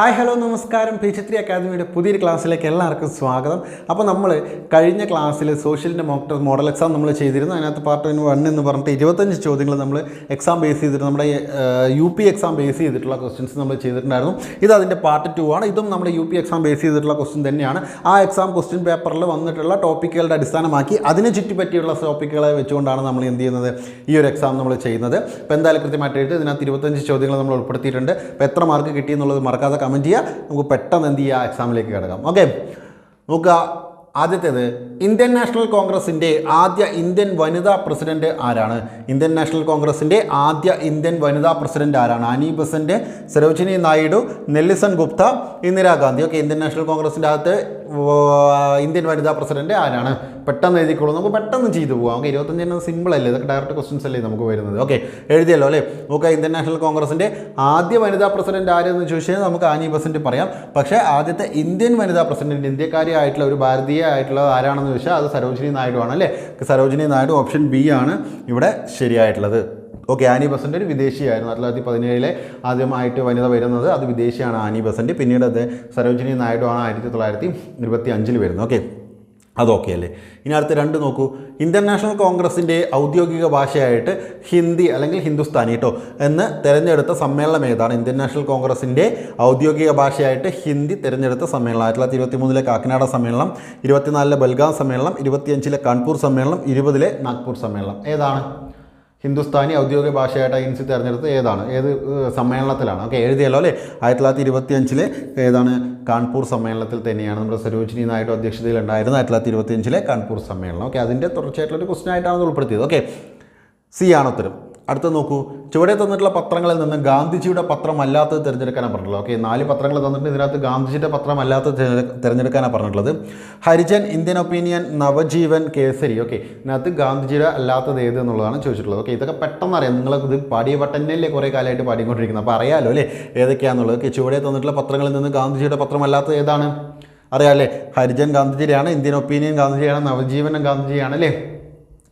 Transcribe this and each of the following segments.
Hi hello നമസ്കാരം. P Chitri അക്കാദമിയുടെ പുതിയൊരു ക്ലാസ്സിലേക്ക് എല്ലാവർക്കും സ്വാഗതം. അപ്പോൾ നമ്മൾ കഴിഞ്ഞ ക്ലാസ്സിൽ സോഷ്യലിന്റെ മോക്ടർ മോഡൽ എക്സാം നമ്മൾ ചെയ്തിരുന്നു. അതിനകത്ത് പാർട്ട് വൺ എന്ന് പറഞ്ഞിട്ട് ഇരുപത്തഞ്ച് ചോദ്യങ്ങൾ നമ്മൾ എക്സാം ബേസ് ചെയ്തിട്ട് നമ്മുടെ യു പി എക്സാം ബേസ് ചെയ്തിട്ടുള്ള ക്വസ്റ്റ്യൻസ് നമ്മൾ ചെയ്തിട്ടുണ്ടായിരുന്നു. ഇത് അതിന്റെ പാർട്ട് ടു ആണ്. ഇതും നമ്മുടെ യു പി എക്സാം ബേസ് ചെയ്തിട്ടുള്ള ക്വസ്റ്റ്യൻ തന്നെയാണ്. ആ എക്സാം ക്വസ്റ്റ്യൻ പേപ്പറിൽ വന്നിട്ടുള്ള ടോപ്പിക്കുകളുടെ അടിസ്ഥാനമാക്കി അതിനെ ചുറ്റിപ്പറ്റിയുള്ള ടോപ്പിക്കുകളെ വെച്ചുകൊണ്ടാണ് നമ്മൾ എന്ത് ചെയ്യുന്നത്? ഈ ഒരു എക്സാം നമ്മൾ ചെയ്യുന്നത്. അപ്പോൾ എന്തായാലും കൃത്യമായിട്ട് ഇതിനകത്ത് ഇരുപത്തഞ്ച് ചോദ്യങ്ങൾ നമ്മൾ ഉൾപ്പെടുത്തിയിട്ടുണ്ട്. അപ്പോൾ എത്ര മാർക്ക് കിട്ടിയെന്നുള്ളത് മറക്കാതെ കമന്റ് ചെയ്യുക നമുക്ക് പെട്ടെന്ന് എന്ത് ചെയ്യുക എക്സാമിലേക്ക് കിടക്കാം. ഓക്കെ നോക്കുക. ആദ്യത്തേത് ഇന്ത്യൻ നാഷണൽ കോൺഗ്രസിന്റെ ആദ്യ ഇന്ത്യൻ വനിതാ പ്രസിഡന്റ് ആരാണ്? ഇന്ത്യൻ നാഷണൽ കോൺഗ്രസിന്റെ ആദ്യ ഇന്ത്യൻ വനിതാ പ്രസിഡന്റ് ആരാണ്? അനി Besant Sarojini Naidu നെല്ലിസൺ Gupta Indira Gandhi okay Indian national കോൺഗ്രസിന്റെ അകത്ത് ഇന്ത്യൻ വനിതാ പ്രസിഡന്റ് ആരാണ്? പെട്ടെന്ന് എഴുതിക്കോളൂ. നമുക്ക് പെട്ടെന്ന് ചെയ്തു പോകാം ഓക്കെ ഇരുപത്തഞ്ചിന് സിമ്പിൾ അല്ലേ? ഇതൊക്കെ ഡയറക്റ്റ് ക്വസ്റ്റ്യൻസ് അല്ലേ നമുക്ക് വരുന്നത്? ഓക്കെ എഴുതിയല്ലോ അല്ലേ? നോക്കുക ഇന്ത്യൻ നാഷണൽ കോൺഗ്രസിന്റെ ആദ്യ വനിതാ പ്രസിഡന്റ് ആരെന്ന് ചോദിച്ചാൽ നമുക്ക് ആനി ബസന്റ് പറയാം. പക്ഷേ ആദ്യത്തെ ഇന്ത്യൻ വനിതാ പ്രസിഡന്റ് ഇന്ത്യക്കാരി ആയിട്ടുള്ള ഒരു ഭാരതീയ ആയിട്ടുള്ളത് ആരാണെന്ന് ചോദിച്ചാൽ അത് സരോജിനി നായിഡു ആണ് അല്ലേ? സരോജിനി നായിഡു ഓപ്ഷൻ ബി ആണ് ഇവിടെ ശരിയായിട്ടുള്ളത്. ഓക്കെ ആനി ബസന്റ് ഒരു വിദേശിയായിരുന്നു. ആയിരത്തി തൊള്ളായിരത്തി പതിനേഴിലെ ആദ്യമായിട്ട് വനിത വരുന്നത് അത് വിദേശിയാണ് ആനി ബസന്റ് പിന്നീട് അത് സരോജിനി നായിഡു ആണ് ആയിരത്തി തൊള്ളായിരത്തി ഇരുപത്തി അഞ്ചിൽ വരുന്നത്. ഓക്കെ. അതൊക്കെ അല്ലേ? ഇനി അടുത്ത രണ്ട് നോക്കൂ. ഇന്റർനാഷണൽ നാഷണൽ കോൺഗ്രസിന്റെ ഔദ്യോഗിക ഭാഷയായിട്ട് ഹിന്ദി അല്ലെങ്കിൽ ഹിന്ദുസ്ഥാനി കേട്ടോ എന്ന് തിരഞ്ഞെടുത്ത സമ്മേളനം ഏതാണ്? ഇന്ത്യൻ നാഷണൽ കോൺഗ്രസിന്റെ ഔദ്യോഗിക ഭാഷയായിട്ട് ഹിന്ദി തിരഞ്ഞെടുത്ത സമ്മേളനം. ആയിരത്തി തൊള്ളായിരത്തി ഇരുപത്തി മൂന്നിലെ കാക്കനാട സമ്മേളനം ഇരുപത്തിനാലിലെ ബൽഗാം സമ്മേളനം ഇരുപത്തിയഞ്ചിലെ കാൺപൂർ സമ്മേളനം ഇരുപതിലെ നാഗ്പൂർ സമ്മേളനം. ഏതാണ്? ഹിന്ദുസ്ഥാനി ഔദ്യോഗിക ഭാഷയായിട്ട് ഐൻസി തിരഞ്ഞെടുത്ത് ഏതാണ്? ഏത് സമ്മേളനത്തിലാണ്? ഓക്കെ എഴുതിയല്ലോ അല്ലേ? ആയിരത്തി തൊള്ളായിരത്തി ഇരുപത്തി അഞ്ചിലെ ഏതാണ്? കാൺപൂർ സമ്മേളനത്തിൽ തന്നെയാണ് നമ്മുടെ സരോജിനി നായിഡു അധ്യക്ഷതയിലുണ്ടായിരുന്നത് ആയിരത്തി തൊള്ളായിരത്തി ഇരുപത്തി അഞ്ചിലെ കാൺപൂർ സമ്മേളനം. ഓക്കെ അതിന്റെ തുടർച്ചയായിട്ടുള്ള ഒരു ക്വസ്റ്റൻ ആയിട്ടാണ് ഉൾപ്പെടുത്തിയത്. ഓക്കെ സി ആണ് ഉത്തരം. അടുത്ത നോക്കൂ. ചുവടെ തന്നിട്ടുള്ള പത്രങ്ങളിൽ നിന്ന് ഗാന്ധിജിയുടെ പത്രമല്ലാത്തത് തിരഞ്ഞെടുക്കാനാണ് പറഞ്ഞിട്ടുള്ളത്. ഓക്കെ നാല് പത്രങ്ങൾ തന്നിട്ട് ഇതിനകത്ത് ഗാന്ധിജിയുടെ പത്രമല്ലാത്തത് തിരഞ്ഞെടുക്കാനാണ് പറഞ്ഞിട്ടുള്ളത്. Harijan Indian Opinion Navajivan Kesari. Okay ഇതിനകത്ത് ഗാന്ധിജിയുടെ അല്ലാത്തത് ഏത് എന്നുള്ളതാണ് ചോദിച്ചിട്ടുള്ളത്. ഓക്കെ ഇതൊക്കെ പെട്ടെന്ന് അറിയാം. നിങ്ങൾക്ക് ഇത് പാടിയ പട്ടന്നല്ലേ കുറേ കാലമായിട്ട് പാടിക്കൊണ്ടിരിക്കുന്നത്. അപ്പോൾ അറിയാമല്ലോ അല്ലേ ഏതൊക്കെയാണെന്നുള്ളത് ഓക്കെ ചുവടെ തന്നിട്ടുള്ള പത്രങ്ങളിൽ നിന്ന് ഗാന്ധിജിയുടെ പത്രമല്ലാത്തത് ഏതാണ്? അറിയാമല്ലേ ഹരിജൻ ഗാന്ധിജിയാണ് ഇന്ത്യൻ ഒപ്പീനിയൻ ഗാന്ധിജിയാണ് നവജീവൻ ഗാന്ധിജിയാണ് അല്ലേ?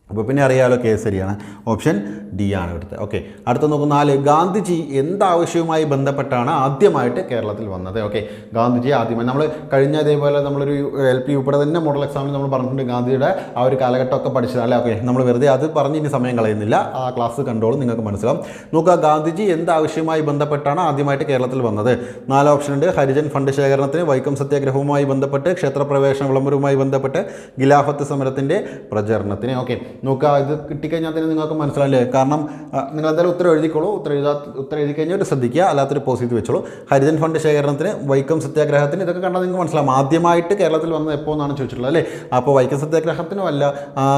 അപ്പോൾ പിന്നെ അറിയാമല്ലോ കേസരിയാണ് ഓപ്ഷൻ ഡി ആണ് ഇവിടുത്തെ ഓക്കെ. അടുത്ത നോക്കുന്ന നാല് ഗാന്ധിജി എന്താവശ്യവുമായി ബന്ധപ്പെട്ടാണ് ആദ്യമായിട്ട് കേരളത്തിൽ വന്നത്. ഓക്കെ. ഗാന്ധിജി ആദ്യമായി. നമ്മൾ കഴിഞ്ഞ അതേപോലെ നമ്മളൊരു എൽ പി ഉൾപ്പെടെ തന്നെ മോഡൽ എക്സാമിൽ നമ്മൾ പറഞ്ഞിട്ടുണ്ട് ഗാന്ധിജിയുടെ ആ ഒരു കാലഘട്ടമൊക്കെ പഠിച്ചതല്ലേ ഓക്കെ. നമ്മൾ വെറുതെ അത് പറഞ്ഞ് ഇനി സമയം കളയുന്നില്ല. ആ ക്ലാസ് കണ്ടോളും നിങ്ങൾക്ക് മനസ്സിലാവും. നോക്കുക ഗാന്ധിജി എന്താവശ്യവുമായി ബന്ധപ്പെട്ടാണ് ആദ്യമായിട്ട് കേരളത്തിൽ വന്നത്. നാല് ഓപ്ഷൻ ഉണ്ട്. ഹരിജൻ ഫണ്ട് ശേഖരണത്തിന് വൈക്കം സത്യാഗ്രഹവുമായി ബന്ധപ്പെട്ട് ക്ഷേത്രപ്രവേശന വിളംബരവുമായി ബന്ധപ്പെട്ട് ഗിലാഫത്ത് സമരത്തിന്റെ പ്രചരണത്തിന്. ഓക്കെ. നോക്കുക. ഇത് കിട്ടിക്കഴിഞ്ഞാൽ തന്നെ നിങ്ങൾക്ക് മനസ്സിലാവില്ലേ? കാരണം നിങ്ങൾ എന്തായാലും ഉത്തരം എഴുതിക്കോളൂ. ഉത്തരം എഴുതാ ഉത്തരം എഴുതി കഴിഞ്ഞാൽ ശ്രദ്ധിക്കുക. അല്ലാത്തൊരു പോസിറ്റീവ് വെച്ചോളൂ. ഹരിജൻ ഫണ്ട് ശേഖരണത്തിന് വൈക്കം സത്യാഗ്രഹത്തിന് ഇതൊക്കെ കണ്ടാൽ നിങ്ങൾക്ക് മനസ്സിലാവും. ആദ്യമായിട്ട് കേരളത്തിൽ വന്നത് എപ്പോൾ എന്നാണ് ചോദിച്ചിട്ടുള്ളത് അല്ലേ? അപ്പോൾ വൈക്കം സത്യാഗ്രഹത്തിനും അല്ല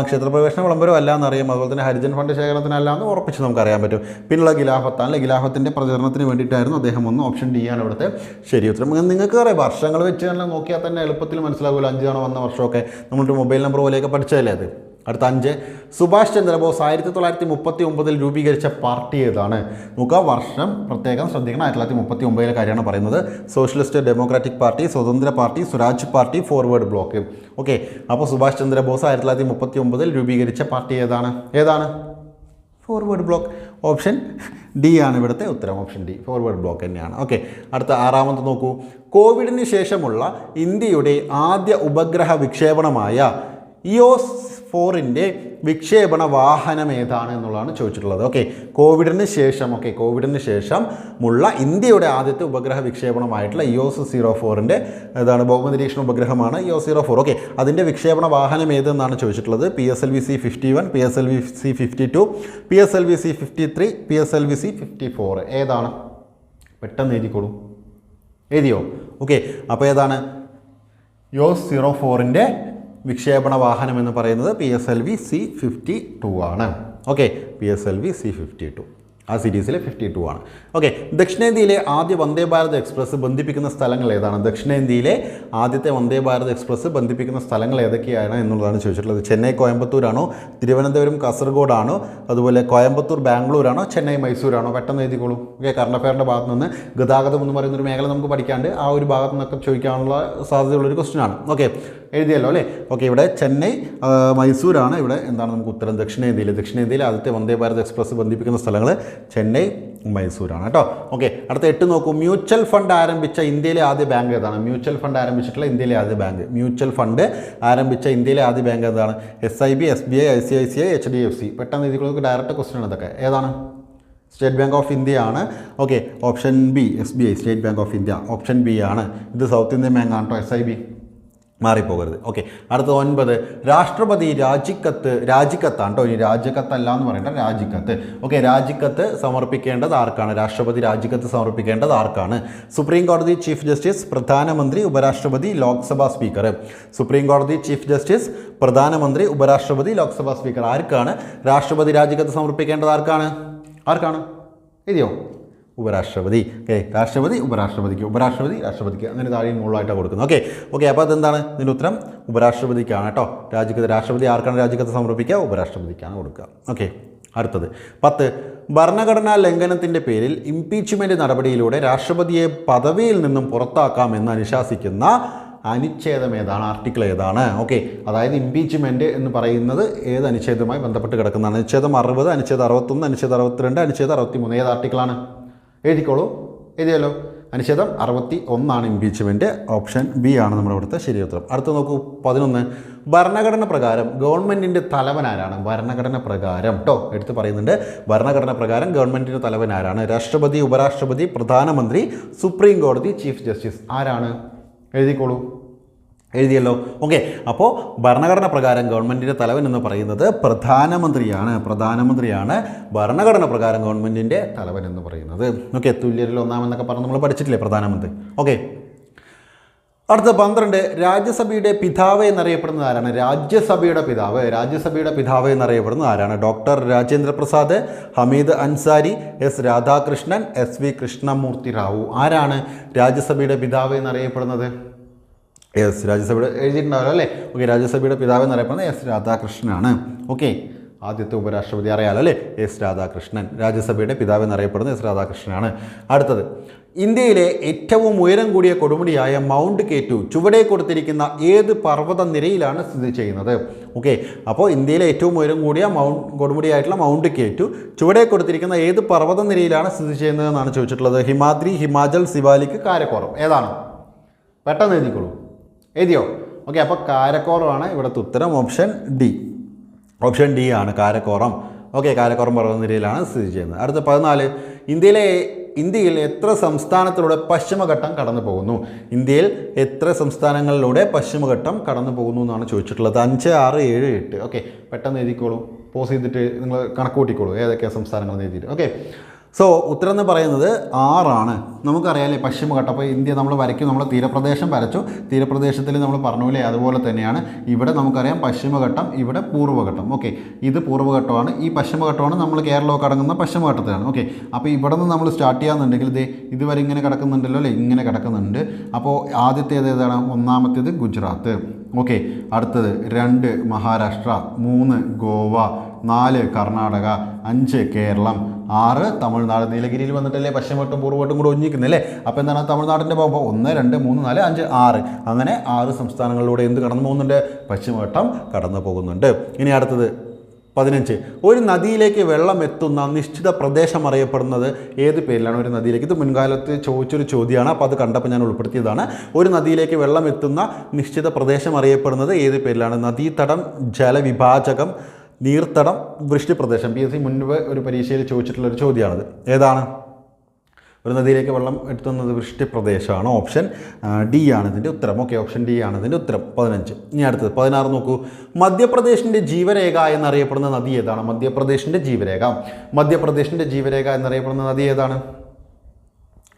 ക്ഷേത്രപ്രവേശന വിളംബരം അല്ല എന്നറിയാം. അതുപോലെ തന്നെ ഹരിജൻ ഫണ്ട് ശേഖരണത്തിനല്ല എന്ന് ഉറപ്പിച്ച് നമുക്ക് അറിയാൻ പറ്റും. പിന്നുള്ള ഗിലാഫത്താണ് അല്ലെ? ഗിലാഫത്തിന്റെ പ്രചരണത്തിന് വേണ്ടിയിട്ടായിരുന്നു അദ്ദേഹം ഒന്ന് ഓപ്ഷൻ ഡി ആണ് ഇവിടുത്തെ. ശരി ഉത്തരം. നിങ്ങൾക്ക് അറിയാം. വർഷങ്ങൾ വെച്ച് നോക്കിയാൽ തന്നെ എളുപ്പത്തിൽ മനസ്സിലാകുമല്ലോ അഞ്ച് തവണ വന്ന വർഷമൊക്കെ. നമ്മളൊരു മൊബൈൽ നമ്പർ പോലെയൊക്കെ പഠിച്ചതല്ലേ അത്? അടുത്ത അഞ്ച്. സുഭാഷ് ചന്ദ്രബോസ് ആയിരത്തി തൊള്ളായിരത്തി മുപ്പത്തി ഒമ്പതിൽ രൂപീകരിച്ച പാർട്ടി ഏതാണ്? നോക്കുക വർഷം പ്രത്യേകം ശ്രദ്ധിക്കണം. ആയിരത്തി തൊള്ളായിരത്തി മുപ്പത്തി ഒമ്പതിലെ കാര്യമാണ് പറയുന്നത്. Socialist democratic party Swatantra party Swaraj party forward bloc. Okay അപ്പോൾ സുഭാഷ് ചന്ദ്രബോസ് ആയിരത്തി തൊള്ളായിരത്തി മുപ്പത്തി ഒമ്പതിൽ രൂപീകരിച്ച പാർട്ടി ഏതാണ്? ഏതാണ്? Forward block. ഓപ്ഷൻ ഡി ആണ് ഇവിടുത്തെ ഉത്തരം. ഓപ്ഷൻ ഡി ഫോർവേഡ് ബ്ലോക്ക് തന്നെയാണ്. ഓക്കെ അടുത്ത ആറാമത്തെ നോക്കൂ. കോവിഡിന് ശേഷമുള്ള ഇന്ത്യയുടെ ആദ്യ ഉപഗ്രഹ വിക്ഷേപണമായ ഇയോസ് ഫോറിന്റെ വിക്ഷേപണ വാഹനം ഏതാണ് എന്നുള്ളതാണ് ചോദിച്ചിട്ടുള്ളത്. ഓക്കെ കോവിഡിന് ശേഷം ഓക്കെ കോവിഡിന് ശേഷം ഉള്ള ഇന്ത്യയുടെ ആദ്യത്തെ ഉപഗ്രഹ വിക്ഷേപണമായിട്ടുള്ള ഇയോസ് സീറോ ഫോറിന്റെ ഇതാണ് ഭൗമനിരീക്ഷണ ഉപഗ്രഹമാണ് ഇയോ സീറോ ഫോർ. ഓക്കെ അതിന്റെ വിക്ഷേപണ വാഹനം ഏതെന്നാണ് ചോദിച്ചിട്ടുള്ളത്? P S L V C fifty one P S L V C fifty two P S L V C fifty three P S L V C fifty four ഏതാണ്? പെട്ടെന്ന് എഴുതിക്കോളൂ. എഴുതിയോ? Okay അപ്പോൾ ഏതാണ്? യോ സീറോ ഫോറിന്റെ വിക്ഷേപണ വാഹനം എന്ന് പറയുന്നത് P S L V C fifty two ആണ്. Okay P S L V C fifty two ആ സീരീസിലെ ഫിഫ്റ്റി ടു ആണ്. ഓക്കെ ദക്ഷിണേന്ത്യയിലെ ആദ്യ വന്ദേ ഭാരത് എക്സ്പ്രസ് ബന്ധിപ്പിക്കുന്ന സ്ഥലങ്ങൾ ഏതാണ്? ദക്ഷിണേന്ത്യയിലെ ആദ്യത്തെ വന്ദേ ഭാരത് എക്സ്പ്രസ് ബന്ധിപ്പിക്കുന്ന സ്ഥലങ്ങൾ ഏതൊക്കെയാണ് എന്നുള്ളതാണ് ചോദിച്ചിട്ടുള്ളത്. ചെന്നൈ കോയമ്പത്തൂരാണോ? തിരുവനന്തപുരം കാസർഗോഡാണോ? അതുപോലെ കോയമ്പത്തൂർ ബാംഗ്ലൂരാണോ? ചെന്നൈ മൈസൂരാണോ? പെട്ടെന്ന് എഴുതിക്കോളൂ. ഓക്കെ കറണ്ട് അഫയറിന്റെ ഭാഗത്ത് നിന്ന് ഗതാഗതം എന്ന് പറയുന്ന ഒരു മേഖല നമുക്ക് പഠിക്കാണ്ട് ആ ഒരു ഭാഗത്ത് നിന്നൊക്കെ ചോദിക്കാനുള്ള സാധ്യതയുള്ളൊരു ക്വസ്റ്റ്യൻ ആണ്. ഓക്കെ എഴുതിയല്ലോ അല്ലേ? ഓക്കെ ഇവിടെ ചെന്നൈ മൈസൂരാണ്. ഇവിടെ എന്താണ് നമുക്ക് ഉത്തരം? ദക്ഷിണേന്ത്യയിൽ ദക്ഷിണേന്ത്യയിൽ ആദ്യത്തെ വന്ദേ ഭാരത് എക്സ്പ്രസ് ബന്ധിപ്പിക്കുന്ന സ്ഥലങ്ങൾ ചെന്നൈ മൈസൂരാണ് കേട്ടോ. ഓക്കെ അടുത്ത എട്ട് നോക്കൂ. മ്യൂച്വൽ ഫണ്ട് ആരംഭിച്ച ഇന്ത്യയിലെ ആദ്യ ബാങ്ക് ഏതാണ്? മ്യൂച്വൽ ഫണ്ട് ആരംഭിച്ചിട്ടുള്ള ഇന്ത്യയിലെ ആദ്യ ബാങ്ക്. മ്യൂച്വൽ ഫണ്ട് ആരംഭിച്ച ഇന്ത്യയിലെ ആദ്യ ബാങ്ക് ഏതാണ്? S I B S B I I C I C I H D F C പെട്ടെന്ന് ഇതിലേക്ക് ഡയറക്റ്റ് ക്വസ്റ്റ്യൻ ഇതൊക്കെ. ഏതാണ്? സ്റ്റേറ്റ് ബാങ്ക് ഓഫ് ഇന്ത്യ ആണ്. Okay option B S B I state bank of India option B ആണ്. ഇത് south Indian bank ആണ് കേട്ടോ S I B മാറിപ്പോകരുത്. ഓക്കെ അടുത്ത ഒൻപത്. രാഷ്ട്രപതി രാജിക്കത്ത് രാജിക്കത്താണ് കേട്ടോ ഇനി രാജിക്കത്തല്ല എന്ന് പറയണ്ട രാജിക്കത്ത്. ഓക്കെ രാജിക്കത്ത് സമർപ്പിക്കേണ്ടത് ആർക്കാണ്? രാഷ്ട്രപതി രാജിക്കത്ത് സമർപ്പിക്കേണ്ടത് ആർക്കാണ്? സുപ്രീം കോടതി ചീഫ് ജസ്റ്റിസ് പ്രധാനമന്ത്രി ഉപരാഷ്ട്രപതി ലോക്സഭാ സ്പീക്കർ. സുപ്രീം കോടതി ചീഫ് ജസ്റ്റിസ് പ്രധാനമന്ത്രി ഉപരാഷ്ട്രപതി ലോക്സഭാ സ്പീക്കർ. ആർക്കാണ്? രാഷ്ട്രപതി രാജിക്കത്ത് സമർപ്പിക്കേണ്ടത് ആർക്കാണ്? ആർക്കാണ്? എഴുതിയോ? ഉപരാഷ്ട്രപതി. ഓക്കെ രാഷ്ട്രപതി ഉപരാഷ്ട്രപതിക്ക് ഉപരാഷ്ട്രപതി രാഷ്ട്രപതിക്ക്. അങ്ങനെ താഴെയും മുകളിലായിട്ടാണ് കൊടുക്കുന്നത്. ഓക്കെ ഓക്കെ അപ്പോൾ അതെന്താണ് ഇതിന്റെ ഉത്തരം? ഉപരാഷ്ട്രപതിക്കാണ് കേട്ടോ. രാജ്യത്ത് രാഷ്ട്രപതി ആർക്കാണ് രാജ്യത്ത് സമർപ്പിക്കുക? ഉപരാഷ്ട്രപതിക്കാണ് കൊടുക്കുക. ഓക്കെ അടുത്തത്. പത്ത്. ഭരണഘടനാ ലംഘനത്തിന്റെ പേരിൽ ഇംപീച്ച്മെന്റ് നടപടിയിലൂടെ രാഷ്ട്രപതിയെ പദവിയിൽ നിന്നും പുറത്താക്കാമെന്ന് അനുശാസിക്കുന്ന അനുച്ഛേദം ഏതാണ്? ആർട്ടിക്കിൾ ഏതാണ്? ഓക്കെ അതായത് ഇംപീച്ച്മെന്റ് എന്ന് പറയുന്നത് ഏത് അനുച്ഛേദവുമായി ബന്ധപ്പെട്ട് കിടക്കുന്നതാണ്? അനുച്ഛേദം അറുപത് അനുച്ഛേദം അറുപത്തൊന്ന് അനുച്ഛേദം അറുപത്തിരണ്ട് അനുച്ഛേദം അറുപത്തി മൂന്ന് ഏത് ആർട്ടിക്കിളാണ് എഴുതിക്കോളൂ. എഴുതിയല്ലോ അനുച്ഛേദം അറുപത്തി ഒന്നാണ് ഇംപീച്ച്മെന്റ് ഓപ്ഷൻ ബി ആണ് നമ്മുടെ ഇവിടുത്തെ ശരിയുത്തരം അടുത്ത നോക്കൂ പതിനൊന്ന്. ഭരണഘടന പ്രകാരം ഗവൺമെന്റിന്റെ തലവൻ ആരാണ്? ഭരണഘടന പ്രകാരം. കേട്ടോ എടുത്ത് പറയുന്നുണ്ട്. ഭരണഘടന പ്രകാരം ഗവൺമെന്റിന്റെ തലവൻ ആരാണ്? രാഷ്ട്രപതി ഉപരാഷ്ട്രപതി പ്രധാനമന്ത്രി സുപ്രീം കോടതി ചീഫ് ജസ്റ്റിസ് ആരാണ്? എഴുതിക്കോളൂ. എഴുതിയല്ലോ. ഓക്കെ അപ്പോൾ ഭരണഘടന പ്രകാരം ഗവൺമെന്റിന്റെ തലവൻ എന്ന് പറയുന്നത് പ്രധാനമന്ത്രിയാണ്. പ്രധാനമന്ത്രിയാണ് ഭരണഘടന പ്രകാരം ഗവൺമെന്റിന്റെ തലവൻ എന്ന് പറയുന്നത്. ഓക്കെ തുല്യരിൽ ഒന്നാമെന്നൊക്കെ പറഞ്ഞ് നമ്മൾ പഠിച്ചിട്ടില്ലേ പ്രധാനമന്ത്രി? ഓക്കെ. അടുത്ത പന്ത്രണ്ട് രാജ്യസഭയുടെ പിതാവ് എന്നറിയപ്പെടുന്നത് ആരാണ്? രാജ്യസഭയുടെ പിതാവ്. രാജ്യസഭയുടെ പിതാവ് എന്നറിയപ്പെടുന്നത് ആരാണ്? Doctor Rajendra Prasad Hamid Ansari S Radhakrishnan S V Krishnamurthy Rao. ആരാണ് രാജ്യസഭയുടെ പിതാവ് എന്നറിയപ്പെടുന്നത്? എസ് രാജ്യസഭയുടെ എഴുതിയിട്ടുണ്ടാവല്ലോ അല്ലേ? ഓക്കെ രാജ്യസഭയുടെ പിതാവ് എന്നറിയപ്പെടുന്നത് എസ് രാധാകൃഷ്ണനാണ്. ഓക്കെ ആദ്യത്തെ ഉപരാഷ്ട്രപതി അറിയാലോ അല്ലേ? എസ് രാധാകൃഷ്ണൻ. രാജ്യസഭയുടെ പിതാവ് എന്നറിയപ്പെടുന്നത് എസ് രാധാകൃഷ്ണനാണ്. അടുത്തത് ഇന്ത്യയിലെ ഏറ്റവും ഉയരം കൂടിയ കൊടുമുടിയായ മൗണ്ട് കേറ്റു ചുവടെ കൊടുത്തിരിക്കുന്ന ഏത് പർവത നിരയിലാണ് സ്ഥിതി ചെയ്യുന്നത്? ഓക്കെ അപ്പോൾ ഇന്ത്യയിലെ ഏറ്റവും ഉയരം കൂടിയ മൗണ്ട് കൊടുമുടിയായിട്ടുള്ള മൗണ്ട് കേറ്റു ചുവടെ കൊടുത്തിരിക്കുന്ന ഏത് പർവത നിരയിലാണ് സ്ഥിതി ചെയ്യുന്നത് എന്നാണ് ചോദിച്ചിട്ടുള്ളത്? ഹിമാദ്രി ഹിമാചൽ സിവാലിക്ക് കാരക്കോറം. ഏതാണ്? പെട്ടെന്ന് എഴുതിക്കോളൂ. എഴുതിയോ? ഓക്കെ അപ്പോൾ കാരക്കോറമാണ് ഇവിടുത്തെ ഉത്തരം. Option D. ഓപ്ഷൻ ഡി ആണ് കാരക്കോറം. ഓക്കെ കാരക്കോറം പർവതനിരയിലാണ് സ്ഥിതി ചെയ്യുന്നത്. അടുത്ത പതിനാല്. ഇന്ത്യയിലെ ഇന്ത്യയിൽ എത്ര സംസ്ഥാനത്തിലൂടെ പശ്ചിമഘട്ടം കടന്നു പോകുന്നു? ഇന്ത്യയിൽ എത്ര സംസ്ഥാനങ്ങളിലൂടെ പശ്ചിമഘട്ടം കടന്നു പോകുന്നു എന്നാണ് ചോദിച്ചിട്ടുള്ളത്. അഞ്ച് ആറ് ഏഴ് എട്ട്. ഓക്കെ പെട്ടെന്ന് എഴുതിക്കോളൂ. പോസ് ചെയ്തിട്ട് നിങ്ങൾ കണക്ക് കൂട്ടിക്കോളൂ. ഏതൊക്കെയാണ് സംസ്ഥാനങ്ങൾ എഴുതിയിട്ട്. ഓക്കെ സോ ഉത്തരം എന്ന് പറയുന്നത് ആറാണ്. നമുക്കറിയാമല്ലേ പശ്ചിമഘട്ടം അപ്പോൾ ഇന്ത്യ നമ്മൾ വരയ്ക്കും നമ്മൾ തീരപ്രദേശം വരച്ചു. തീരപ്രദേശത്തിൽ നമ്മൾ പറഞ്ഞില്ലേ അതുപോലെ തന്നെയാണ്. ഇവിടെ നമുക്കറിയാം പശ്ചിമഘട്ടം ഇവിടെ പൂർവഘട്ടം ഓക്കെ ഇത് പൂർവഘട്ടമാണ് ഈ പശ്ചിമഘട്ടമാണ് നമ്മൾ കേരളമൊക്കെ അടങ്ങുന്ന പശ്ചിമഘട്ടത്തിലാണ് ഓക്കെ അപ്പോൾ ഇവിടെ നിന്ന് നമ്മൾ സ്റ്റാർട്ട് ചെയ്യാന്നുണ്ടെങ്കിൽ ഇത് ഇതുവരെ ഇങ്ങനെ കിടക്കുന്നുണ്ടല്ലോ അല്ലേ? ഇങ്ങനെ കിടക്കുന്നുണ്ട്. അപ്പോൾ ആദ്യത്തേത് ഏതാണ്? ഒന്നാമത്തേത് ഗുജറാത്ത്. ഓക്കെ അടുത്തത് രണ്ട് മഹാരാഷ്ട്ര മൂന്ന് ഗോവ നാല് കർണാടക അഞ്ച് കേരളം ആറ് തമിഴ്നാട്. നീലഗിരിയിൽ വന്നിട്ടല്ലേ പശ്ചിമഘട്ടം പൂർവട്ടും കൂടെ ഒന്നിക്കുന്നില്ലേ അപ്പോൾ എന്താണ് തമിഴ്നാടിന്റെ പോകുമ്പോൾ ഒന്ന് രണ്ട് മൂന്ന് നാല് അഞ്ച് ആറ്. അങ്ങനെ ആറ് സംസ്ഥാനങ്ങളിലൂടെ എന്ത് കടന്നു പോകുന്നുണ്ട്? പശ്ചിമവട്ടം കടന്നു പോകുന്നുണ്ട്. ഇനി അടുത്തത് പതിനഞ്ച്. ഒരു നദിയിലേക്ക് വെള്ളം എത്തുന്ന നിശ്ചിത പ്രദേശം അറിയപ്പെടുന്നത് ഏത് പേരിലാണ് ഒരു നദിയിലേക്ക്? ഇത് മുൻകാലത്ത് ചോദിച്ചൊരു ചോദ്യമാണ്. അപ്പോൾ അത് കണ്ടപ്പോൾ ഞാൻ ഉൾപ്പെടുത്തിയതാണ്. ഒരു നദിയിലേക്ക് വെള്ളം എത്തുന്ന നിശ്ചിത പ്രദേശം അറിയപ്പെടുന്നത് ഏത് പേരിലാണ്? നദീതടം ജലവിഭാജകം നീർത്തടം വൃഷ്ടിപ്രദേശം. പി എസ് സി മുൻപ് ഒരു പരീക്ഷയിൽ ചോദിച്ചിട്ടുള്ള ഒരു ചോദ്യമാണത്. ഏതാണ്? ഒരു നദിയിലേക്ക് വെള്ളം എത്തുന്നത് വൃഷ്ടിപ്രദേശമാണ്. ഓപ്ഷൻ ഡി ആണ് ഇതിന്റെ ഉത്തരം. ഓക്കെ ഓപ്ഷൻ ഡി ആണ് ഇതിന്റെ ഉത്തരം. പതിനഞ്ച്. ഇനി അടുത്തത് പതിനാറ് നോക്കൂ. മധ്യപ്രദേശിന്റെ ജീവരേഖ എന്നറിയപ്പെടുന്ന നദി ഏതാണ്? മധ്യപ്രദേശിന്റെ ജീവരേഖ. മധ്യപ്രദേശിന്റെ ജീവരേഖ എന്നറിയപ്പെടുന്ന നദി ഏതാണ്?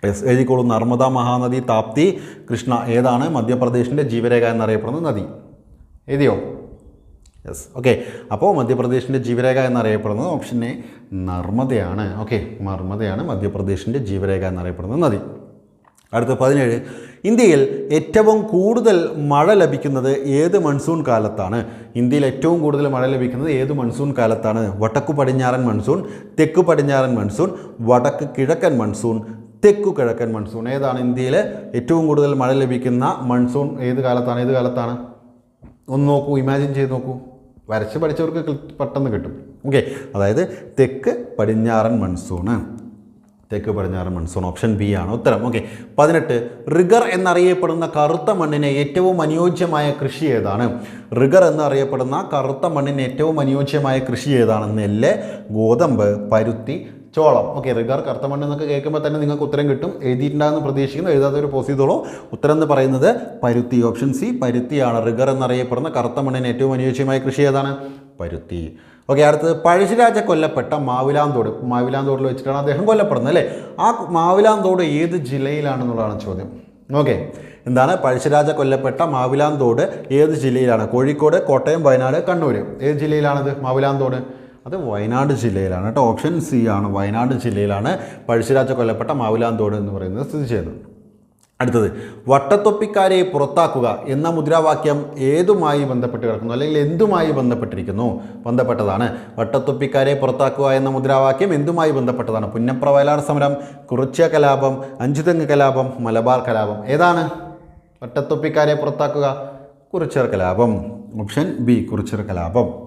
എസ് എഴുതിക്കോളൂ. നർമ്മദ മഹാനദി താപ്തി കൃഷ്ണ ഏതാണ് മധ്യപ്രദേശിന്റെ ജീവരേഖ എന്നറിയപ്പെടുന്ന നദി. എഴുതിയോ? യെസ് ഓക്കെ അപ്പോൾ മധ്യപ്രദേശിന്റെ ജീവരേഖ എന്നറിയപ്പെടുന്നത് ഓപ്ഷൻ എ നർമ്മദയാണ്. ഓക്കെ നർമ്മദയാണ് മധ്യപ്രദേശിന്റെ ജീവരേഖ എന്നറിയപ്പെടുന്ന നദി അടുത്ത പതിനേഴ്. ഇന്ത്യയിൽ ഏറ്റവും കൂടുതൽ മഴ ലഭിക്കുന്നത് ഏത് മൺസൂൺ കാലത്താണ്? ഇന്ത്യയിൽ ഏറ്റവും കൂടുതൽ മഴ ലഭിക്കുന്നത് ഏത് മൺസൂൺ കാലത്താണ്? വടക്കു പടിഞ്ഞാറൻ മൺസൂൺ തെക്കു പടിഞ്ഞാറൻ മൺസൂൺ വടക്ക് കിഴക്കൻ മൺസൂൺ തെക്കു കിഴക്കൻ മൺസൂൺ ഏതാണ് ഇന്ത്യയിൽ ഏറ്റവും കൂടുതൽ മഴ ലഭിക്കുന്ന മൺസൂൺ ഏത് കാലത്താണ്? ഏത് കാലത്താണ്? ഒന്ന് നോക്കൂ. ഇമാജിൻ ചെയ്ത് നോക്കൂ. വരച്ച് പഠിച്ചവർക്ക് പെട്ടെന്ന് കിട്ടും. ഓക്കെ അതായത് തെക്ക് പടിഞ്ഞാറൻ മൺസൂണ്. തെക്ക് പടിഞ്ഞാറൻ മൺസൂൺ ഓപ്ഷൻ ബി ആണ് ഉത്തരം. ഓക്കെ പതിനെട്ട് റിഗർ എന്നറിയപ്പെടുന്ന കറുത്ത മണ്ണിന് ഏറ്റവും അനുയോജ്യമായ കൃഷി ഏതാണ്? റിഗർ എന്നറിയപ്പെടുന്ന കറുത്ത മണ്ണിന് ഏറ്റവും അനുയോജ്യമായ കൃഷി ഏതാണ് നെല്ല് ഗോതമ്പ് പരുത്തി ചോളം. ഓക്കെ റിഗർ കറുത്ത മണ്ണ് എന്നൊക്കെ കേൾക്കുമ്പോൾ തന്നെ നിങ്ങൾക്ക് ഉത്തരം കിട്ടും. എഴുതിയിട്ടുണ്ടാകുന്ന പ്രതീക്ഷിക്കുന്നു. എഴുതാത്തൊരു പോസ് ചെയ്തോളൂ. ഉത്തരം എന്ന് പറയുന്നത് പരുത്തി ഓപ്ഷൻ സി പരുത്തിയാണ്. റിഗർ എന്നറിയപ്പെടുന്ന കറുത്ത മണ്ണിന് ഏറ്റവും അനുയോജ്യമായ കൃഷി ഏതാണ്? പരുത്തി. ഓക്കെ അടുത്തത് പഴശ്ശിരാജ കൊല്ലപ്പെട്ട മാവിലാന്തോട്. മാവിലാന്തോടിൽ വെച്ചിട്ടാണ് അദ്ദേഹം കൊല്ലപ്പെടുന്നത് അല്ലേ? ആ മാവിലാന്തോട് ഏത് ജില്ലയിലാണെന്നുള്ളതാണ് ചോദ്യം. ഓക്കെ എന്താണ്? പഴശ്ശിരാജ കൊല്ലപ്പെട്ട മാവിലാന്തോട് ഏത് ജില്ലയിലാണ്? കോഴിക്കോട് കോട്ടയം വയനാട് കണ്ണൂർ ഏത് ജില്ലയിലാണത്? മാവിലാന്തോട്. അത് വയനാട് ജില്ലയിലാണ്. കേട്ടോ ഓപ്ഷൻ സി ആണ്. വയനാട് ജില്ലയിലാണ് പഴശ്ശിരാജ കൊല്ലപ്പെട്ട മാവിലാന്തോട് എന്ന് പറയുന്നത് സ്ഥിതി ചെയ്യുന്നത്. അടുത്തത് വട്ടത്തൊപ്പിക്കാരെ പുറത്താക്കുക എന്ന മുദ്രാവാക്യം ഏതുമായി ബന്ധപ്പെട്ട് കിടക്കുന്നു? അല്ലെങ്കിൽ എന്തുമായി ബന്ധപ്പെട്ടിരിക്കുന്നു? ബന്ധപ്പെട്ടതാണ്. വട്ടത്തൊപ്പിക്കാരെ പുറത്താക്കുക എന്ന മുദ്രാവാക്യം എന്തുമായി ബന്ധപ്പെട്ടതാണ്? പുന്നപ്ര വയലാർ സമരം കുറിച്യ കലാപം അഞ്ചുതെങ്ങ് കലാപം മലബാർ കലാപം. ഏതാണ്? വട്ടത്തൊപ്പിക്കാരെ പുറത്താക്കുക കുറിച്ചർ കലാപം. ഓപ്ഷൻ ബി കുറിച്ചർ കലാപം.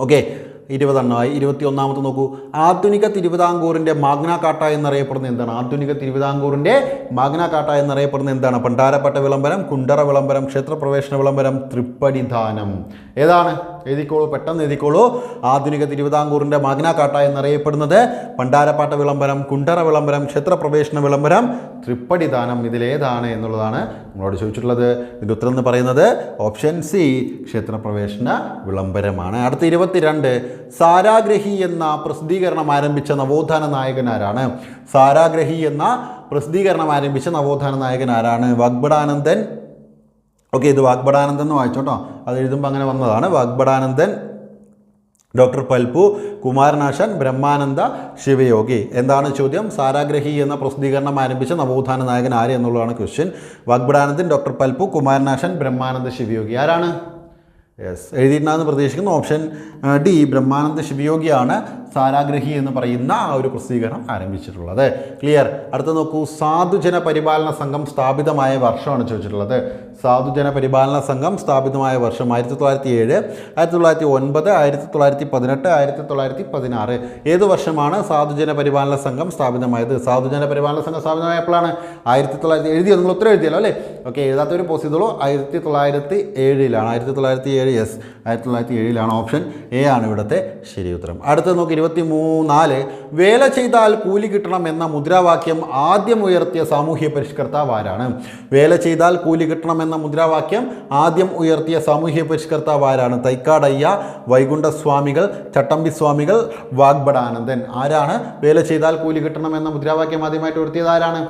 ഓക്കെ ഇരുപതെണ്ണമായി. ഇരുപത്തി ഒന്നാമത്തെ നോക്കൂ. ആധുനിക തിരുവിതാംകൂറിന്റെ മാഗ്നാകാട്ട എന്നറിയപ്പെടുന്ന എന്താണ്? ആധുനിക തിരുവിതാംകൂറിന്റെ മാഗ്നാകാട്ട എന്നറിയപ്പെടുന്ന എന്താണ്? പണ്ടാരപ്പെട്ട വിളംബരം കുണ്ടറ വിളംബരം ക്ഷേത്രപ്രവേശന വിളംബരം തൃപ്പടിദാനം ഏതാണ്? എഴുതിക്കോളൂ പെട്ടെന്ന് എഴുതിക്കോളൂ. ആധുനിക തിരുവിതാംകൂറിന്റെ മാഗ്ന കാട്ട എന്നറിയപ്പെടുന്നത് പണ്ടാരപ്പാട്ട വിളംബരം കുണ്ടറ വിളംബരം ക്ഷേത്രപ്രവേശന വിളംബരം തൃപ്പടിദാനം ഇതിലേതാണ് എന്നുള്ളതാണ് നമ്മളോട് ചോദിച്ചിട്ടുള്ളത്. ഇതിന്റെ ഉത്തരം എന്ന് പറയുന്നത് ഓപ്ഷൻ സി ക്ഷേത്രപ്രവേശന വിളംബരമാണ്. അടുത്ത ഇരുപത്തിരണ്ട് സാരാഗ്രഹി എന്ന പ്രസിദ്ധീകരണം ആരംഭിച്ച നവോത്ഥാന നായകൻ ആരാണ്? സാരാഗ്രഹി എന്ന പ്രസിദ്ധീകരണം ആരംഭിച്ച നവോത്ഥാന നായകൻ ആരാണ്? വാഗ്ബടാനന്ദൻ ഓക്കെ ഇത് വാഗ്ബടാനന്ദൻ എന്ന് വായിച്ചോട്ടോ അത് എഴുതുമ്പോൾ അങ്ങനെ വന്നതാണ്. വാഗ്ബടാനന്ദൻ ഡോക്ടർ പൽപു കുമാരനാശൻ ബ്രഹ്മാനന്ദ ശിവയോഗി. എന്താണ് ചോദ്യം? സാരാഗ്രഹി എന്ന പ്രസിദ്ധീകരണം ആരംഭിച്ച നവോത്ഥാന നായകൻ ആര് എന്നുള്ളതാണ് ക്വസ്റ്റ്യൻ. വാഗ്ബടാനന്ദൻ ഡോക്ടർ പൽപു കുമാരനാശൻ ബ്രഹ്മാനന്ദ ശിവയോഗി. ആരാണ്? യെസ് എഴുതിയിട്ടുണ്ടെന്ന് പ്രതീക്ഷിക്കുന്നു ഓപ്ഷൻ ഡി ബ്രഹ്മാനന്ദ ശിവയോഗിയാണ് സാരാഗ്രഹി എന്ന് പറയുന്ന ആ ഒരു പ്രസിദ്ധീകരണം ആരംഭിച്ചിട്ടുള്ളത്. ക്ലിയർ അടുത്ത നോക്കൂ. സാധുജന പരിപാലന സംഘം സ്ഥാപിതമായ വർഷമാണ് ചോദിച്ചിട്ടുള്ളത്. സാധുജന പരിപാലന സംഘം സ്ഥാപിതമായ വർഷം ആയിരത്തി തൊള്ളായിരത്തി ഏഴ് ആയിരത്തി തൊള്ളായിരത്തി ഒൻപത് ആയിരത്തി തൊള്ളായിരത്തി പതിനെട്ട് ആയിരത്തി തൊള്ളായിരത്തി പതിനാറ് ഏത് വർഷമാണ് സാധുജന പരിപാലന സംഘം സ്ഥാപിതമായത്? സാധുജന പരിപാലന സംഘം സ്ഥാപിതമായ എപ്പോഴാണ് ആയിരത്തി തൊള്ളായിരത്തി എഴുതിയോ നിങ്ങൾ ഉത്തരം എഴുതിയല്ലോ അല്ലേ? ഓക്കെ എഴുതാത്തൊരു പോസ് ചെയ്തോളൂ. ആയിരത്തി തൊള്ളായിരത്തി ഏഴിലാണ് ആയിരത്തി തൊള്ളായിരത്തി ഏഴ് യെസ് ആയിരത്തി തൊള്ളായിരത്തി ഏഴിലാണ് ഓപ്ഷൻ എ ആണ് ഇവിടുത്തെ ശരി ഉത്തരം അടുത്ത നോക്കി ഇരുപത്തി മൂന്നാൽ വേല ചെയ്താൽ കൂലി കിട്ടണം എന്ന മുദ്രാവാക്യം ആദ്യം ഉയർത്തിയ സാമൂഹ്യ പരിഷ്കർത്താവ് ആരാണ് വേല ചെയ്താൽ കൂലി കിട്ടണം എന്ന മുദ്രാവാക്യം ആദ്യം ഉയർത്തിയ സാമൂഹ്യ പരിഷ്കർത്താവ് ആരാണ് തൈക്കാടയ്യ വൈകുണ്ഠസ്വാമികൾ ചട്ടമ്പി സ്വാമികൾ വാഗ്ബടാനന്ദൻ ആരാണ്? വേല ചെയ്താൽ കൂലി കിട്ടണം എന്ന മുദ്രാവാക്യം ആദ്യമായിട്ട് ഉയർത്തിയത് ആരാണ്?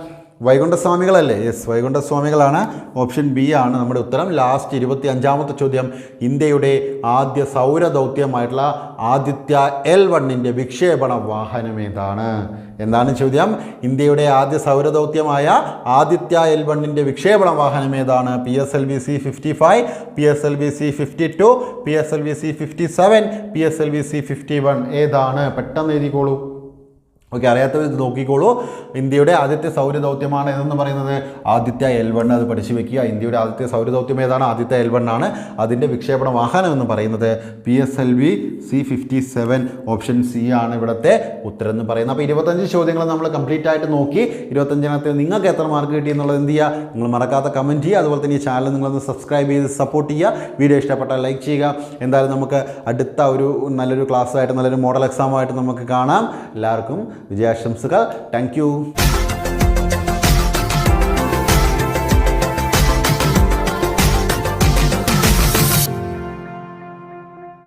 വൈകുണ്ഠസ്വാമികളല്ലേ? യെസ് വൈകുണ്ഠസ്വാമികളാണ്. ഓപ്ഷൻ ബി ആണ് നമ്മുടെ ഉത്തരം. ലാസ്റ്റ് ഇരുപത്തി അഞ്ചാമത്തെ ചോദ്യം. ഇന്ത്യയുടെ ആദ്യ സൗരദൗത്യമായിട്ടുള്ള ആദിത്യ എൽ വണ്ണിന്റെ വിക്ഷേപണ വാഹനം ഏതാണ്? എന്താണ് ചോദ്യം? ഇന്ത്യയുടെ ആദ്യ സൗരദൗത്യമായ ആദിത്യ എൽ വണ്ണിന്റെ വിക്ഷേപണ വാഹനം ഏതാണ്? P S L V C fifty five P S L V C fifty two P S L V C fifty seven P S L V C fifty one ഏതാണ്? പെട്ടെന്ന് എഴുതിക്കോളൂ. ഓക്കെ അറിയാത്തവർ ഇത് നോക്കിക്കോളൂ. ഇന്ത്യയുടെ ആദ്യത്തെ സൗരദൗത്യമാണ് എന്ന് പറയുന്നത്? ആദിത്യ എൽ വൺ അത് പഠിച്ചു വെക്കുക ഇന്ത്യയുടെ ആദ്യത്തെ സൗരദൗത്യം ഏതാണ്? ആദിത്യ എൽ വൺ ആണ് അതിന്റെ വിക്ഷേപണ വാഹനം എന്ന് പറയുന്നത് P S L V C fifty seven option C ആണ് ഇവിടുത്തെ ഉത്തരം എന്ന് പറയുന്നത്. അപ്പോൾ ഇരുപത്തഞ്ച് ചോദ്യങ്ങൾ നമ്മൾ കംപ്ലീറ്റ് ആയിട്ട് നോക്കി. ഇരുപത്തഞ്ചിനകത്ത് നിങ്ങൾക്ക് എത്ര മാർക്ക് കിട്ടി എന്നുള്ളത് എന്ത് ചെയ്യുക? നിങ്ങൾ മറക്കാത്ത കമന്റ് ചെയ്യുക. അതുപോലെ തന്നെ ഈ ചാനൽ നിങ്ങളൊന്ന് സബ്സ്ക്രൈബ് ചെയ്ത് സപ്പോർട്ട് ചെയ്യുക. വീഡിയോ ഇഷ്ടപ്പെട്ടാൽ ലൈക്ക് ചെയ്യുക. എന്തായാലും നമുക്ക് അടുത്ത ഒരു നല്ലൊരു ക്ലാസ്സായിട്ട് നല്ലൊരു മോഡൽ എക്സാമായിട്ട് നമുക്ക് കാണാം. എല്ലാവർക്കും വിജയാശംസകൾ താങ്ക്